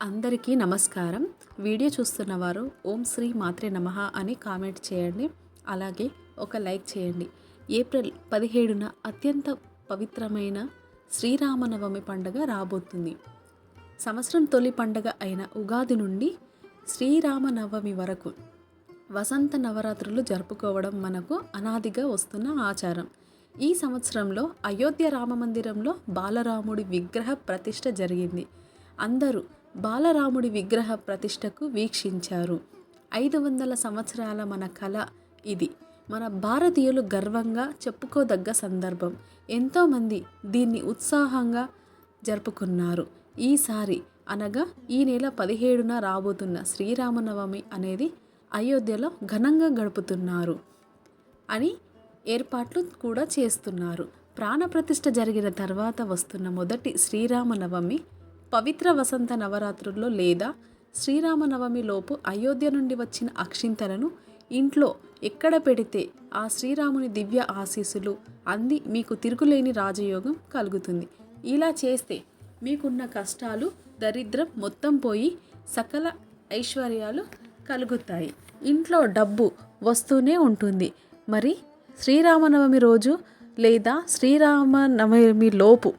అందరికీ నమస్కారం. వీడియో చూస్తున్న వారు ఓం శ్రీ మాత్రే నమః అని కామెంట్ చేయండి. అలాగే ఒక లైక్ చేయండి. ఏప్రిల్ పదిహేడున అత్యంత పవిత్రమైన శ్రీరామనవమి పండుగ రాబోతుంది. సంవత్సరం తొలి పండుగ అయిన ఉగాది నుండి శ్రీరామనవమి వరకు వసంత నవరాత్రులు జరుపుకోవడం మనకు అనాదిగా వస్తున్న ఆచారం. ఈ సంవత్సరంలో అయోధ్య రామమందిరంలో బాలరాముడి విగ్రహ ప్రతిష్ట జరిగింది. అందరూ బాలరాముడి విగ్రహ ప్రతిష్టకు వీక్షించారు. ఐదు వందల సంవత్సరాల మన కళ ఇది. మన భారతీయులు గర్వంగా చెప్పుకోదగ్గ సందర్భం. ఎంతోమంది దీన్ని ఉత్సాహంగా జరుపుకున్నారు. ఈసారి అనగా ఈ నెల పదిహేడున రాబోతున్న శ్రీరామనవమి అనేది అయోధ్యలో ఘనంగా గడుపుతున్నారు అని ఏర్పాట్లు కూడా చేస్తున్నారు. ప్రాణప్రతిష్ఠ జరిగిన తర్వాత వస్తున్న మొదటి శ్రీరామనవమి పవిత్ర వసంత నవరాత్రుల్లో లేదా శ్రీరామనవమిలోపు అయోధ్య నుండి వచ్చిన అక్షింతలను ఇంట్లో ఎక్కడ పెడితే ఆ శ్రీరాముని దివ్య ఆశీస్సులు అంది మీకు తిరుగులేని రాజయోగం కలుగుతుంది. ఇలా చేస్తే మీకున్న కష్టాలు దరిద్రం మొత్తం పోయి సకల ఐశ్వర్యాలు కలుగుతాయి. ఇంట్లో డబ్బు వస్తూనే ఉంటుంది. మరి శ్రీరామనవమి రోజు లేదా శ్రీరామనవమి లోపు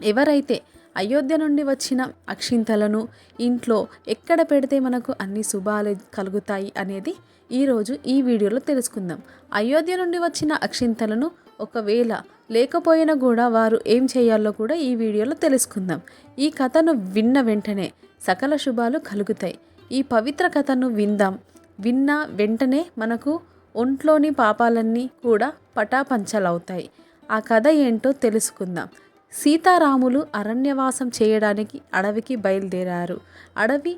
ఎవరైతే అయోధ్య నుండి వచ్చిన అక్షింతలను ఇంట్లో ఎక్కడ పెడితే మనకు అన్ని శుభాలు కలుగుతాయి అనేది ఈరోజు ఈ వీడియోలో తెలుసుకుందాం. అయోధ్య నుండి వచ్చిన అక్షింతలను ఒకవేళ లేకపోయినా కూడా వారు ఏం చేయాలో కూడా ఈ వీడియోలో తెలుసుకుందాం. ఈ కథను విన్న వెంటనే సకల శుభాలు కలుగుతాయి. ఈ పవిత్ర కథను విందాం. విన్న వెంటనే మనకు ఒంట్లోని పాపాలన్నీ కూడా పటాపంచలవుతాయి. ఆ కథ ఏంటో తెలుసుకుందాం. సీతారాములు అరణ్యవాసం చేయడానికి అడవికి బయలుదేరారు. అడవి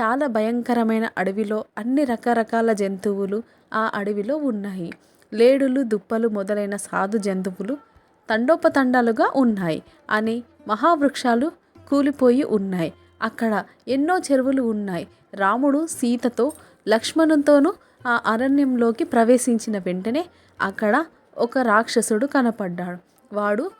చాలా భయంకరమైన అడవిలో అన్ని రకరకాల జంతువులు ఆ అడవిలో ఉన్నాయి. లేడులు దుప్పలు మొదలైన సాధు జంతువులు తండోపతండాలుగా ఉన్నాయి. అని మహావృక్షాలు కూలిపోయి ఉన్నాయి. అక్కడ ఎన్నో చెరువులు ఉన్నాయి. రాముడు సీతతో లక్ష్మణుతోనూ ఆ అరణ్యంలోకి ప్రవేశించిన వెంటనే అక్కడ ఒక రాక్షసుడు కనపడ్డాడు. వాడు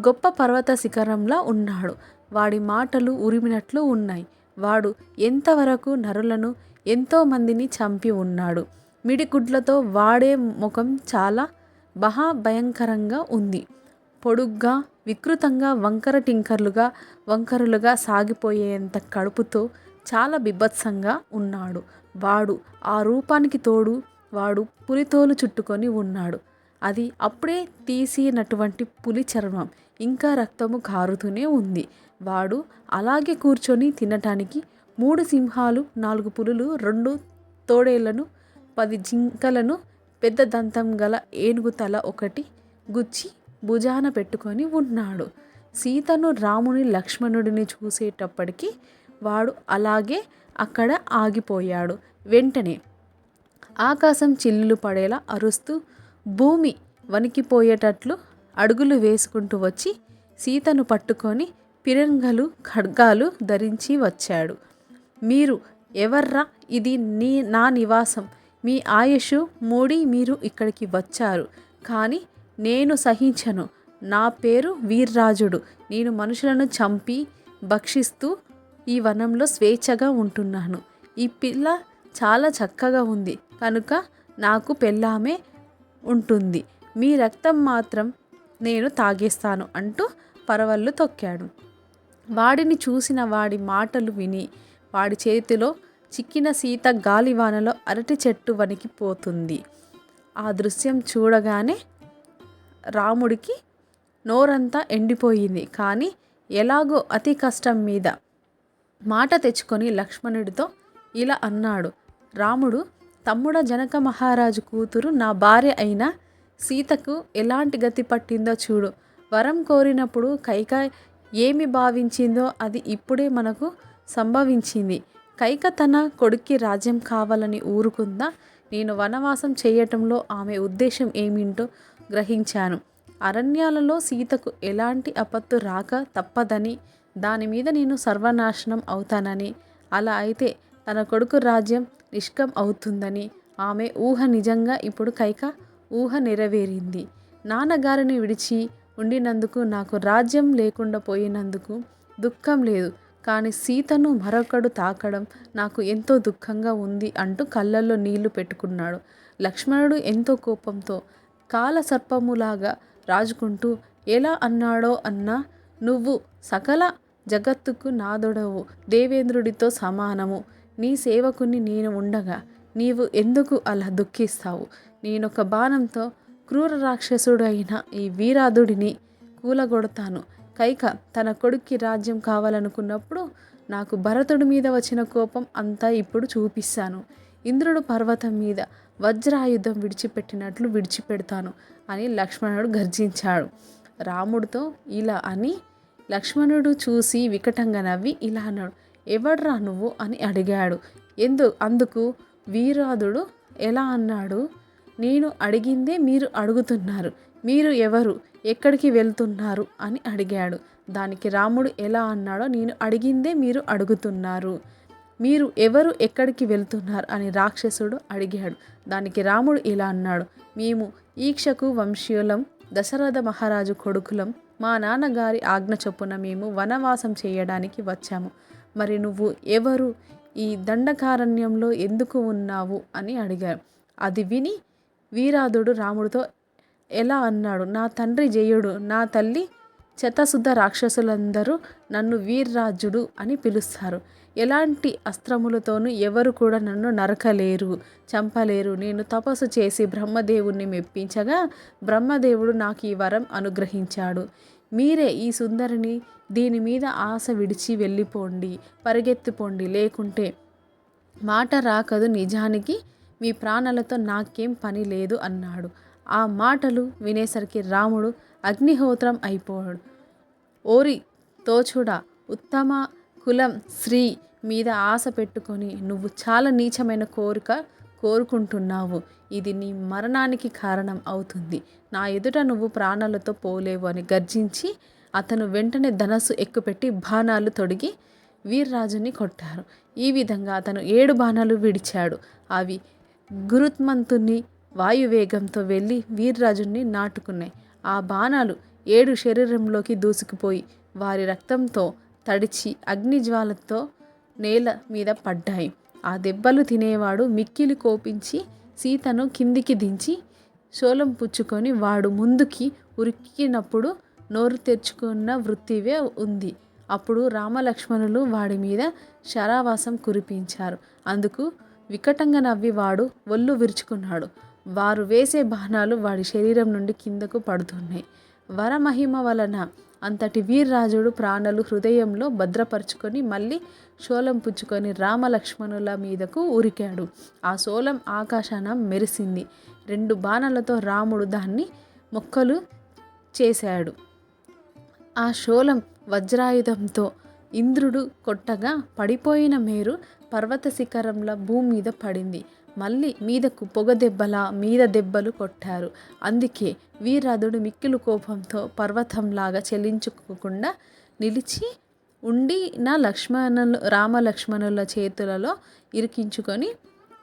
గొప్ప పర్వత శిఖరంలా ఉన్నాడు. వాడి మాటలు ఉరిమినట్లు ఉన్నాయి. వాడు ఎంతవరకు నరులను ఎంతో మందిని చంపి ఉన్నాడు. మిడిగుడ్లతో వాడే ముఖం చాలా మహా భయంకరంగా ఉంది. పొడుగ్గా వికృతంగా వంకర టింకర్లుగా వంకరులుగా సాగిపోయేంత కడుపుతో చాలా బిభత్సంగా ఉన్నాడు. వాడు ఆ రూపానికి తోడు వాడు పులితోలు చుట్టుకొని ఉన్నాడు. అది అప్పుడే తీసినటువంటి పులి చర్మం. ఇంకా రక్తము కారుతూనే ఉంది. వాడు అలాగే కూర్చొని తినటానికి మూడు సింహాలు నాలుగు పులులు రెండు తోడేళ్ళను పది జింకలను పెద్ద దంతం గల ఏనుగు తల ఒకటి గుచ్చి భుజాన పెట్టుకొని ఉన్నాడు. సీతను రాముని లక్ష్మణుడిని చూసేటప్పటికి వాడు అలాగే అక్కడ ఆగిపోయాడు. వెంటనే ఆకాశం చిల్లులు పడేలా అరుస్తూ భూమి వణికిపోయేటట్లు అడుగులు వేసుకుంటూ వచ్చి సీతను పట్టుకొని పిరంగలు ఖడ్గాలు ధరించి వచ్చాడు. మీరు ఎవర్రా? ఇది నీ నా నివాసం. మీ ఆయుష్ మూడి మీరు ఇక్కడికి వచ్చారు. కానీ నేను సహించను. నా పేరు వీర్రాజుడు. నేను మనుషులను చంపి భక్షిస్తూ ఈ వనంలో స్వేచ్ఛగా ఉంటున్నాను. ఈ పిల్ల చాలా చక్కగా ఉంది. కనుక నాకు పెళ్ళామే ఉంటుంది. మీ రక్తం మాత్రం నేను తాగేస్తాను అంటూ పరవళ్ళు తొక్కాడు. వాడిని చూసిన వాడి మాటలు విని వాడి చేతిలో చిక్కిన సీత గాలివానలో అరటి చెట్టు వణికిపోతుంది ఆ దృశ్యం చూడగానే రాముడికి నోరంతా ఎండిపోయింది. కానీ ఎలాగో అతి కష్టం మీద మాట తెచ్చుకొని లక్ష్మణుడితో ఇలా అన్నాడు. రాముడు తమ్ముడ జనక మహారాజు కూతురు నా భార్య అయిన సీతకు ఎలాంటి గతి పట్టిందో చూడు. వరం కోరినప్పుడు కైక ఏమి భావించిందో అది ఇప్పుడే మనకు సంభవించింది. కైక తన కొడుక్కి రాజ్యం కావాలని ఊరుకుందా? నేను వనవాసం చేయటంలో ఆమె ఉద్దేశం ఏమిటో గ్రహించాను. అరణ్యాలలో సీతకు ఎలాంటి ఆపత్తు రాక తప్పదని దాని మీద నేను సర్వనాశనం అవుతానని. అలా అయితే తన కొడుకు రాజ్యం నిష్కం అవుతుందని. ఆమె ఊహ నిజంగా ఇప్పుడు కైక ఊహ నెరవేరింది. నాన్నగారిని విడిచి ఉండినందుకు నాకు రాజ్యం లేకుండా పోయినందుకు దుఃఖం లేదు. కానీ సీతను మరొకడు తాకడం నాకు ఎంతో దుఃఖంగా ఉంది అంటూ కళ్ళల్లో నీళ్ళు పెట్టుకున్నాడు. లక్ష్మణుడు ఎంతో కోపంతో కాల సర్పములాగా రాజుకుంటూ ఎలా అన్నాడో అన్నా నువ్వు సకల జగత్తుకు నాదొడవు. దేవేంద్రుడితో సమానము. నీ సేవకుని నేను ఉండగా నీవు ఎందుకు అలా దుఃఖిస్తావు? నేనొక బాణంతో క్రూర రాక్షసుడు అయిన ఈ వీరాధుడిని కూలగొడతాను. కైక తన కొడుక్కి రాజ్యం కావాలనుకున్నప్పుడు నాకు భరతుడి మీద వచ్చిన కోపం అంతా ఇప్పుడు చూపిస్తాను. ఇంద్రుడు పర్వతం మీద వజ్రాయుధం విడిచిపెట్టినట్లు విడిచిపెడతాను అని లక్ష్మణుడు గర్జించాడు. రాముడితో ఇలా అని లక్ష్మణుడు చూసి వికటంగా నవ్వి ఇలా అన్నాడు. ఎవడ్రా నువ్వు అని అడిగాడు. ఎందు అందుకు వీరాదుడు ఎలా అన్నాడు? నేను అడిగిందే మీరు అడుగుతున్నారు. మీరు ఎవరు? ఎక్కడికి వెళ్తున్నారు? అని అడిగాడు. దానికి రాముడు ఎలా అన్నాడో నేను అడిగిందే మీరు అడుగుతున్నారు. మీరు ఎవరు? ఎక్కడికి వెళ్తున్నారు? అని రాక్షసుడు అడిగాడు. దానికి రాముడు ఇలా అన్నాడు. మేము ఈక్షకు వంశీయులం దశరథ మహారాజు కొడుకులం మా నాన్నగారి ఆజ్ఞ చొప్పున మేము వనవాసం చేయడానికి వచ్చాము. మరి నువ్వు ఎవరు? ఈ దండకారణ్యంలో ఎందుకు ఉన్నావు? అని అడిగారు. అది విని వీరాధుడు రాముడితో ఎలా అన్నాడు? నా తండ్రి జయుడు నా తల్లి శతశుద్ధ రాక్షసులందరూ నన్ను వీర్రాజుడు అని పిలుస్తారు. ఎలాంటి అస్త్రములతోనూ ఎవరు కూడా నన్ను నరకలేరు చంపలేరు. నేను తపస్సు చేసి బ్రహ్మదేవుణ్ణి మెప్పించగా బ్రహ్మదేవుడు నాకు ఈ వరం అనుగ్రహించాడు. మీరే ఈ సుందరిని దీని మీద ఆశ విడిచి వెళ్ళిపోండి పరిగెత్తిపోండి. లేకుంటే మాట రాకదు నిజానికి. మీ ప్రాణాలతో నాకేం పని లేదు అన్నాడు. ఆ మాటలు వినేసరికి రాముడు అగ్నిహోత్రం అయిపోయాడు. ఓరి తోచుడా ఉత్తమ కులం శ్రీ మీద ఆశ పెట్టుకొని నువ్వు చాలా నీచమైన కోరిక కోరుకుంటున్నావు. ఇది నీ మరణానికి కారణం అవుతుంది. నా ఎదుట నువ్వు ప్రాణాలతో పోలేవు అని గర్జించి అతను వెంటనే ధనస్సు ఎక్కుపెట్టి బాణాలు తొడిగి వీర్రాజుని కొట్టారు. ఈ విధంగా అతను ఏడు బాణాలు విడిచాడు. అవి గురుత్మంతుని వాయువేగంతో వెళ్ళి వీర్రాజుని నాటుకున్నాయి. ఆ బాణాలు ఏడు శరీరంలోకి దూసుకుపోయి వారి రక్తంతో తడిచి అగ్నిజ్వాలతో నేల మీద పడ్డాయి. ఆ దెబ్బలు తినేవాడు మిక్కిలి కోపించి సీతను కిందికి దించి శోలం పుచ్చుకొని వాడు ముందుకి ఉరికినప్పుడు నోరు తెరుచుకున్న వృత్తివే ఉంది. అప్పుడు రామలక్ష్మణులు వాడి మీద శరావాసం కురిపించారు. అందుకు వికటంగా నవ్వి వాడు ఒళ్ళు విరుచుకున్నాడు. వారు వేసే బాణాలు వాడి శరీరం నుండి కిందకు పడుతున్నాయి. వరమహిమ వలన అంతటి వీర్రాజుడు ప్రాణులు హృదయంలో భద్రపరుచుకొని మళ్ళీ శోలం పుచ్చుకొని రామలక్ష్మణుల మీదకు ఉరికాడు. ఆ శోలం ఆకాశాన మెరిసింది. రెండు బాణలతో రాముడు దాన్ని మొక్కలు చేశాడు. ఆ శోలం వజ్రాయుధంతో ఇంద్రుడు కొట్టగా పడిపోయిన మేరు పర్వత శిఖరంలో భూమి మీద పడింది. మళ్ళీ మీదకు పొగ దెబ్బలా మీద దెబ్బలు కొట్టారు. అందుకే వీరాధుడు మిక్కిలు కోపంతో పర్వతంలాగా చెల్లించుకోకుండా నిలిచి ఉండి నా లక్ష్మణులు రామ లక్ష్మణుల చేతులలో ఇరికించుకొని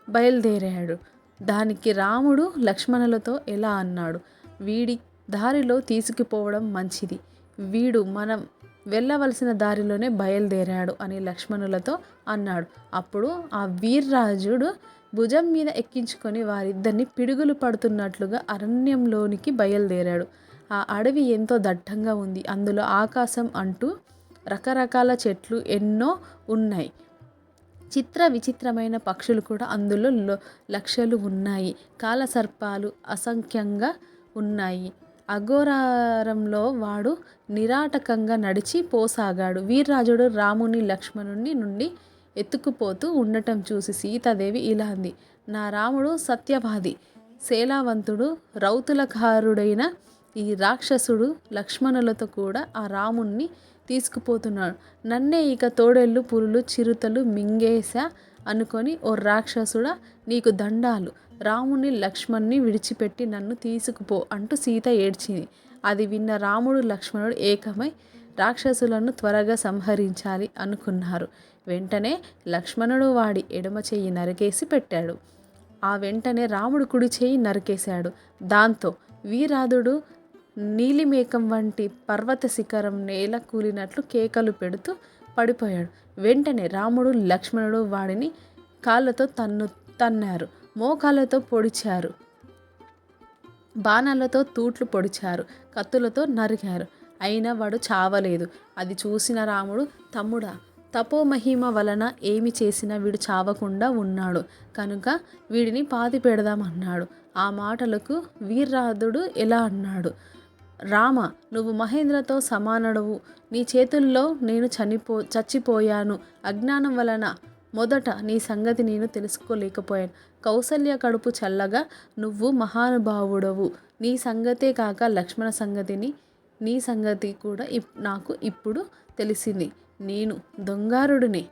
బయలుదేరాడు. దానికి రాముడు లక్ష్మణులతో ఎలా అన్నాడు? వీడి దారిలో తీసుకుపోవడం మంచిది. వీడు మనం వెళ్ళవలసిన దారిలోనే బయలుదేరాడు అని లక్ష్మణులతో అన్నాడు. అప్పుడు ఆ వీర్రాజుడు భుజం మీద ఎక్కించుకొని వారిద్దరిని పిడుగులు పడుతున్నట్లుగా అరణ్యంలోనికి బయలుదేరాడు. ఆ అడవి ఎంతో దట్టంగా ఉంది. అందులో ఆకాశం అంటూ రకరకాల చెట్లు ఎన్నో ఉన్నాయి. చిత్ర విచిత్రమైన పక్షులు కూడా అందులో లక్షలు ఉన్నాయి. కాలసర్పాలు అసంఖ్యంగా ఉన్నాయి. అఘోరారంలో వాడు నిరాటకంగా నడిచి పోసాగాడు. వీర్రాజుడు రాముని లక్ష్మణుని నుండి ఎత్తుకుపోతూ ఉండటం చూసి సీతాదేవి ఇలా అంది. నా రాముడు సత్యవాది శేలావంతుడు రౌతులకారుడైన ఈ రాక్షసుడు లక్ష్మణులతో కూడా ఆ రాముణ్ణి తీసుకుపోతున్నాడు. నన్నే ఇక తోడెళ్ళు పురులు చిరుతలు మింగేశా అనుకొని ఓ రాక్షసుడా నీకు దండాలు. రాముని లక్ష్మణ్ణి విడిచిపెట్టి నన్ను తీసుకుపో అంటూ సీత ఏడ్చింది. అది విన్న రాముడు లక్ష్మణుడు ఏకమై రాక్షసులను త్వరగా సంహరించాలి అనుకున్నారు. వెంటనే లక్ష్మణుడు వాడి ఎడమ చెయ్యి నరికేసి పెట్టాడు. ఆ వెంటనే రాముడు కుడి చేయి నరికేశాడు. దాంతో వీరాధుడు నీలిమేకం వంటి పర్వత శిఖరం నేల కూలినట్లు కేకలు పెడుతూ పడిపోయాడు. వెంటనే రాముడు లక్ష్మణుడు వాడిని కాళ్ళతో తన్ను తన్నారు. మోకాళ్ళతో పొడిచారు. బాణాలతో తూట్లు పొడిచారు. కత్తులతో నరికారు. అయినా వాడు చావలేదు. అది చూసిన రాముడు తమ్ముడా తపోమహిమ వలన ఏమి చేసినా వీడు చావకుండా ఉన్నాడు. కనుక వీడిని పాతి పెడదామన్నాడు ఆ మాటలకు వీర్రాధుడు ఎలా అన్నాడు? రామ నువ్వు మహేంద్రతో సమానడవు. నీ చేతుల్లో నేను చనిపో చచ్చిపోయాను. అజ్ఞానం వలన మొదట నీ సంగతి నేను తెలుసుకోలేకపోయాను. కౌసల్య కడుపు చల్లగా నువ్వు మహానుభావుడవు. నీ సంగతే కాక లక్ష్మణ సంగతిని నీ సంగతి కూడా ఇప్ నాకు ఇప్పుడు తెలిసింది. నేను దొంగారుడిని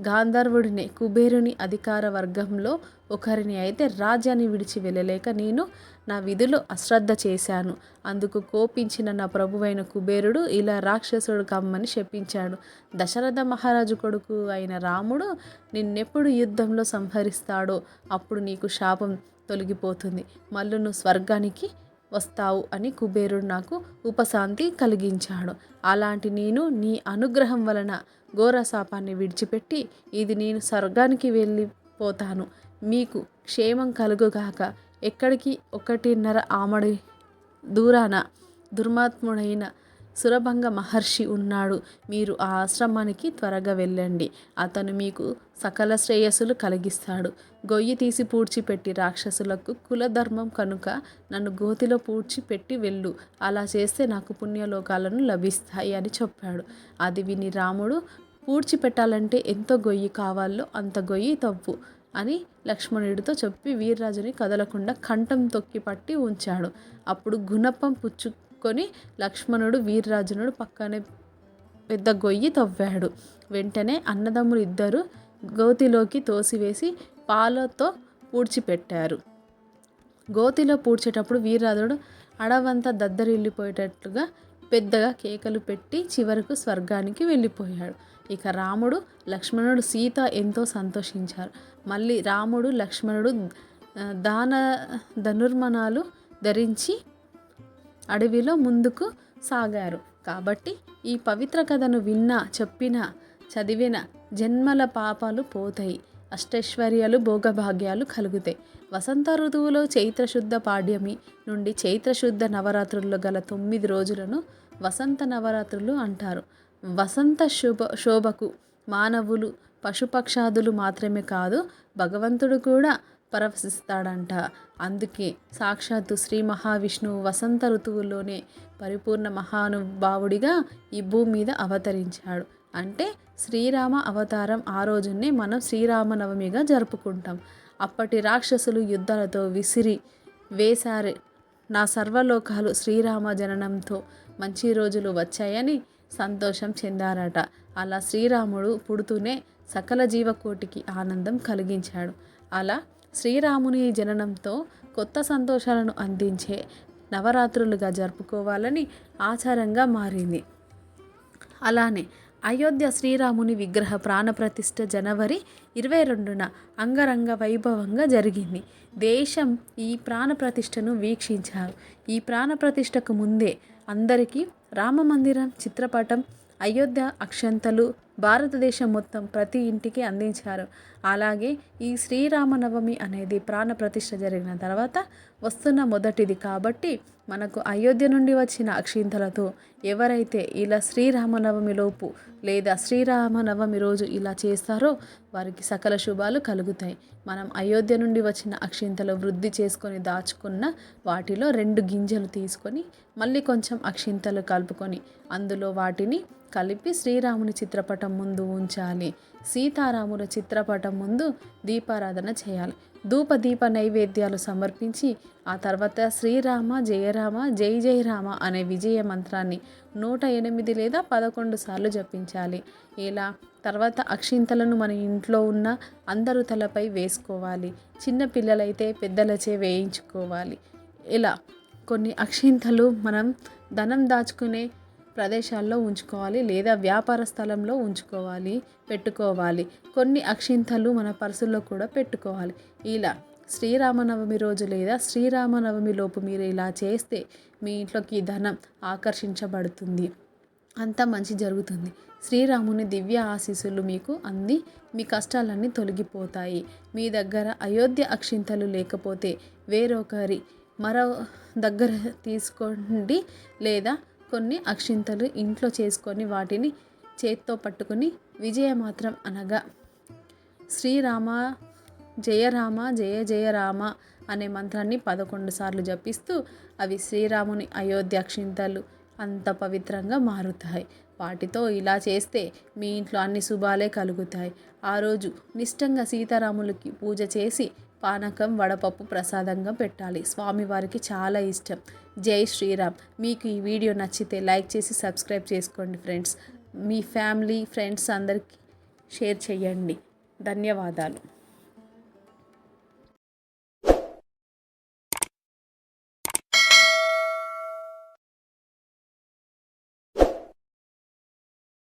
గాంధర్వుడిని కుబేరుని అధికార వర్గంలో ఒకరిని అయితే రాజ్యాన్ని విడిచి వెళ్ళలేక నేను నా విధులు అశ్రద్ధ చేశాను. అందుకు కోపించిన నా ప్రభువైన కుబేరుడు ఇలా రాక్షసుడు కమ్మని శపించాడు. దశరథ మహారాజు కొడుకు అయిన రాముడు నిన్నెప్పుడు యుద్ధంలో సంహరిస్తాడో అప్పుడు నీకు శాపం తొలగిపోతుంది. మళ్ళీ నువ్వు స్వర్గానికి వస్తావు అని కుబేరుడు నాకు ఉపశాంతి కలిగించాడు. అలాంటి నేను నీ అనుగ్రహం వలన ఘోరశాపాన్ని విడిచిపెట్టి ఇది నేను స్వర్గానికి వెళ్ళిపోతాను. మీకు క్షేమం కలుగుగాక ఎక్కడికి ఒకటిన్నర ఆమడి దూరాన దుర్మాత్ముడైన సురభంగ మహర్షి ఉన్నాడు. మీరు ఆ ఆశ్రమానికి త్వరగా వెళ్ళండి. అతను మీకు సకల శ్రేయస్సులు కలిగిస్తాడు. గొయ్యి తీసి పూడ్చిపెట్టి రాక్షసులకు కులధర్మం కనుక నన్ను గోతిలో పూడ్చిపెట్టి వెళ్ళు. అలా చేస్తే నాకు పుణ్యలోకాలను లభిస్తాయి అని చెప్పాడు. అది విని రాముడు పూడ్చిపెట్టాలంటే ఎంత గొయ్యి కావాలో అంత గొయ్యి తవ్వు అని లక్ష్మణుడితో చెప్పి వీర్రాజుని కదలకుండా కంఠం తొక్కి పట్టి ఉంచాడు. అప్పుడు గుణపం పుచ్చుకొని లక్ష్మణుడు వీర్రాజునుడు పక్కనే పెద్ద గొయ్యి తవ్వాడు. వెంటనే అన్నదమ్ములు ఇద్దరు గోతిలోకి తోసివేసి పాలతో పూడ్చిపెట్టారు. గోతిలో పూడ్చేటప్పుడు వీరరాజుడు అడవంతా దద్దరిల్లిపోయేటట్లుగా పెద్దగా కేకలు పెట్టి చివరకు స్వర్గానికి వెళ్ళిపోయాడు. ఇక రాముడు లక్ష్మణుడు సీత ఎంతో సంతోషించారు. మళ్ళీ రాముడు లక్ష్మణుడు దాన ధనుర్మణాలు ధరించి అడవిలో ముందుకు సాగారు. కాబట్టి ఈ పవిత్ర కథను విన్నా చెప్పినా చదివిన జన్మల పాపాలు పోతాయి. అష్టైశ్వర్యాలు భోగభాగ్యాలు కలుగుతాయి. వసంత ఋతువులో చైత్రశుద్ధ పాడ్యమి నుండి చైత్రశుద్ధ నవరాత్రుల్లో గల తొమ్మిది రోజులను వసంత నవరాత్రులు అంటారు. వసంత శుభ శోభకు మానవులు పశుపక్షాదులు మాత్రమే కాదు భగవంతుడు కూడా పరవశిస్తాడంట. అందుకే సాక్షాత్తు శ్రీ మహావిష్ణువు వసంత ఋతువులోనే పరిపూర్ణ మహానుభావుడిగా ఈ భూమి మీద అవతరించాడు. అంటే శ్రీరామ అవతారం ఆ రోజునే మనం శ్రీరామనవమిగా జరుపుకుంటాం. అప్పటి రాక్షసులు యుద్ధాలతో విసిరి వేశారు. నా సర్వలోకాలు శ్రీరామ జననంతో మంచి రోజులు వచ్చాయని సంతోషం చెందారట. అలా శ్రీరాముడు పుడుతూనే సకల జీవకోటికి ఆనందం కలిగించాడు. అలా శ్రీరాముని జననంతో కొత్త సంతోషాలను అందించే నవరాత్రులుగా జరుపుకోవాలని ఆచారంగా మారింది. అలానే అయోధ్య శ్రీరాముని విగ్రహ ప్రాణప్రతిష్ఠ జనవరి ఇరవై రెండున అంగరంగ వైభవంగా జరిగింది. దేశం ఈ ప్రాణప్రతిష్ఠను వీక్షించారు. ఈ ప్రాణప్రతిష్ఠకు ముందే అందరికీ రామమందిరం చిత్రపటం అయోధ్య అక్షంతలు భారతదేశం మొత్తం ప్రతి ఇంటికి అందించారు. అలాగే ఈ శ్రీరామనవమి అనేది ప్రాణప్రతిష్ఠ జరిగిన తర్వాత వస్తున్న మొదటిది కాబట్టి మనకు అయోధ్య నుండి వచ్చిన అక్షింతలతో ఎవరైతే ఇలా శ్రీరామనవమిలోపు లేదా శ్రీరామనవమి రోజు ఇలా చేస్తారో వారికి సకల శుభాలు కలుగుతాయి. మనం అయోధ్య నుండి వచ్చిన అక్షింతలు వృద్ధి చేసుకొని దాచుకున్న వాటిలో రెండు గింజలు తీసుకొని మళ్ళీ కొంచెం అక్షింతలు కలుపుకొని అందులో వాటిని కలిపి శ్రీరాముని చిత్రపటం ముందు ఉంచాలి. సీతారాముల చిత్రపటం ముందు దీపారాధన చేయాలి. ధూపదీప నైవేద్యాలు సమర్పించి ఆ తర్వాత శ్రీరామ జయరామ జై జై రామ అనే విజయ మంత్రాన్ని నూట ఎనిమిది లేదా పదకొండు సార్లు జపించాలి. ఇలా తర్వాత అక్షింతలను మన ఇంట్లో ఉన్న అందరు తలపై వేసుకోవాలి. చిన్న పిల్లలైతే పెద్దలచే వేయించుకోవాలి. ఇలా కొన్ని అక్షింతలు మనం ధనం దాచుకునే ప్రదేశాల్లో ఉంచుకోవాలి లేదా వ్యాపార స్థలంలో ఉంచుకోవాలి పెట్టుకోవాలి. కొన్ని అక్షింతలు మన పర్సుల్లో కూడా పెట్టుకోవాలి. ఇలా శ్రీరామనవమి రోజు లేదా శ్రీరామనవమి లోపు మీరు ఇలా చేస్తే మీ ఇంట్లోకి ధనం ఆకర్షించబడుతుంది. అంత మంచి జరుగుతుంది. శ్రీరాముని దివ్య ఆశీస్సులు మీకు అంది మీ కష్టాలన్నీ తొలగిపోతాయి. మీ దగ్గర అయోధ్య అక్షింతలు లేకపోతే వేరొకరి మరో దగ్గర తీసుకోండి లేదా కొన్ని అక్షింతలు ఇంట్లో చేసుకొని వాటిని చేత్తో పట్టుకొని విజయమాత్రం అనగా శ్రీరామ జయ రామ జయ జయ రామ అనే మంత్రాన్ని పదకొండు సార్లు జపిస్తూ అవి శ్రీరాముని అయోధ్య అక్షింతలు అంత పవిత్రంగా మారుతాయి. వాటితో ఇలా చేస్తే మీ ఇంట్లో అన్ని శుభాలే కలుగుతాయి. ఆ రోజు నిష్టంగా సీతారాములకి పూజ చేసి పానకం వడపప్పు ప్రసాదంగా పెట్టాలి. స్వామివారికి చాలా ఇష్టం. జై శ్రీరామ్. మీకు ఈ వీడియో నచ్చితే లైక్ చేసి సబ్స్క్రైబ్ చేసుకోండి ఫ్రెండ్స్. మీ ఫ్యామిలీ ఫ్రెండ్స్ అందరికీ షేర్ చేయండి. ధన్యవాదాలు.